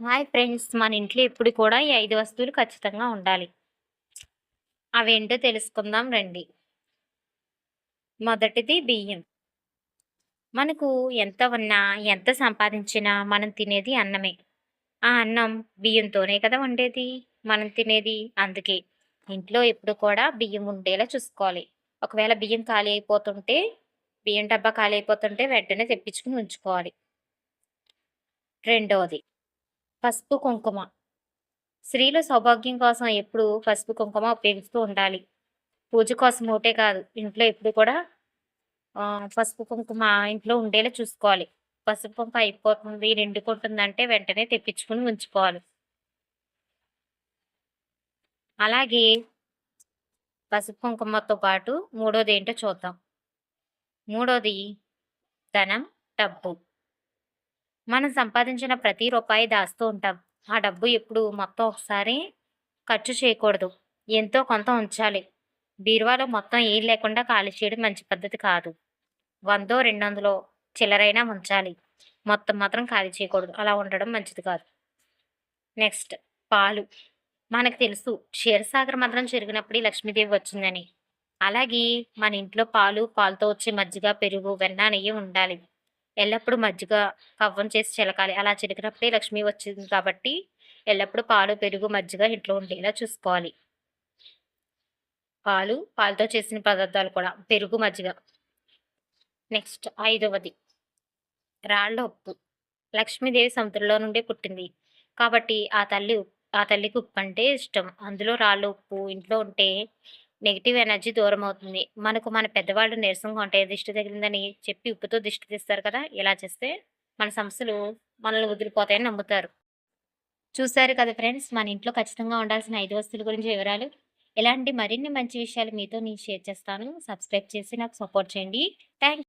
Hi friends మన ఇంట్లో ఎప్పుడు కూడా ఈ ఐదు వస్తువులు ఖచ్చితంగా ఉండాలి. అవేంటో తెలుసుకుందాం రండి. మొదటిది బియ్యం. మనకు ఎంత ఉన్నా ఎంత సంపాదించినా మనం తినేది అన్నమే. ఆ అన్నం బియ్యంతోనే కదా ఉండేది మనం తినేది అందుకే. ఇంట్లో ఎప్పుడు కూడా బియ్యం ఉండేలా చూసుకోవాలి. ఒకవేళ బియ్యం ఖాళీ అయిపోతుంటే బియ్యం డబ్బా ఖాళీ అయిపోతుంటే వెంటనే తెప్పించుకుని ఉంచుకోవాలి. రెండవది పసుపు కుంకుమ. స్త్రీలు సౌభాగ్యం కోసం ఎప్పుడు పసుపు కుంకుమ ఉపయోగిస్తూ ఉండాలి. పూజ కోసం ఒకటే కాదు ఇంట్లో ఎప్పుడు కూడా పసుపు కుంకుమ ఇంట్లో ఉండేలా చూసుకోవాలి. పసుపు కుంకుమ అయిపోతుంది నిండుకుంటుందంటే వెంటనే తెప్పించుకుని ఉంచుకోవాలి. అలాగే పసుపు కుంకుమతో పాటు మూడోది ఏంటో చూద్దాం. మూడోది ధనం డబ్బు. మనం సంపాదించిన ప్రతి రూపాయి దాస్తూ ఉంటాం. ఆ డబ్బు ఎప్పుడు మొత్తం ఒకసారి ఖర్చు చేయకూడదు. ఎంతో కొంత ఉంచాలి. బీరువాలో మొత్తం ఏం లేకుండా ఖాళీ చేయడం మంచి పద్ధతి కాదు. వందో రెండు వందలో చిల్లరైనా ఉంచాలి. మొత్తం మాత్రం ఖాళీ చేయకూడదు. అలా ఉండడం మంచిది కాదు. నెక్స్ట్ పాలు. మనకు తెలుసు క్షీరసాగర్ మాత్రం చెరిగినప్పుడు లక్ష్మీదేవి వచ్చిందని. అలాగే మన ఇంట్లో పాలు పాలతో వచ్చే మజ్జిగ పెరుగు వెన్న నెయ్యి ఉండాలి. ఎల్లప్పుడూ మజ్జిగ కవ్వం చేసి చిలకాలి. అలా చిలికినప్పుడే లక్ష్మి వచ్చింది కాబట్టి ఎల్లప్పుడూ పాలు పెరుగు మజ్జిగ ఇంట్లో ఉండేలా చూసుకోవాలి. పాలు పాలతో చేసిన పదార్థాలు కూడా. పెరుగు మజ్జిగ. నెక్స్ట్ ఐదవది. రాళ్ళ ఉప్పు. లక్ష్మీదేవి సముద్రంలో నుండే పుట్టింది. కాబట్టి ఆ తల్లి ఉప్- ఆ తల్లికి ఉప్పు అంటే ఇష్టం. అందులో రాళ్ళ ఉప్పు ఇంట్లో ఉంటే నెగిటివ్ ఎనర్జీ దూరం అవుతుంది. మనకు మన పెద్దవాళ్ళు నీరసంగా ఉంటే దిష్టి తగిలిందని చెప్పి ఉప్పుతో దిష్టి తీస్తారు కదా! ఇలా చేస్తే మన సమస్యలు మనల్ని వదిలిపోతాయని నమ్ముతారు. చూశారు కదా ఫ్రెండ్స్! మన ఇంట్లో ఖచ్చితంగా ఉండాల్సిన ఐదు వస్తువుల గురించి వివరాలు. ఇలాంటి మరిన్ని మంచి విషయాలు మీతో నేను షేర్ చేస్తాను. సబ్స్క్రైబ్ చేసి నాకు సపోర్ట్ చేయండి. థ్యాంక్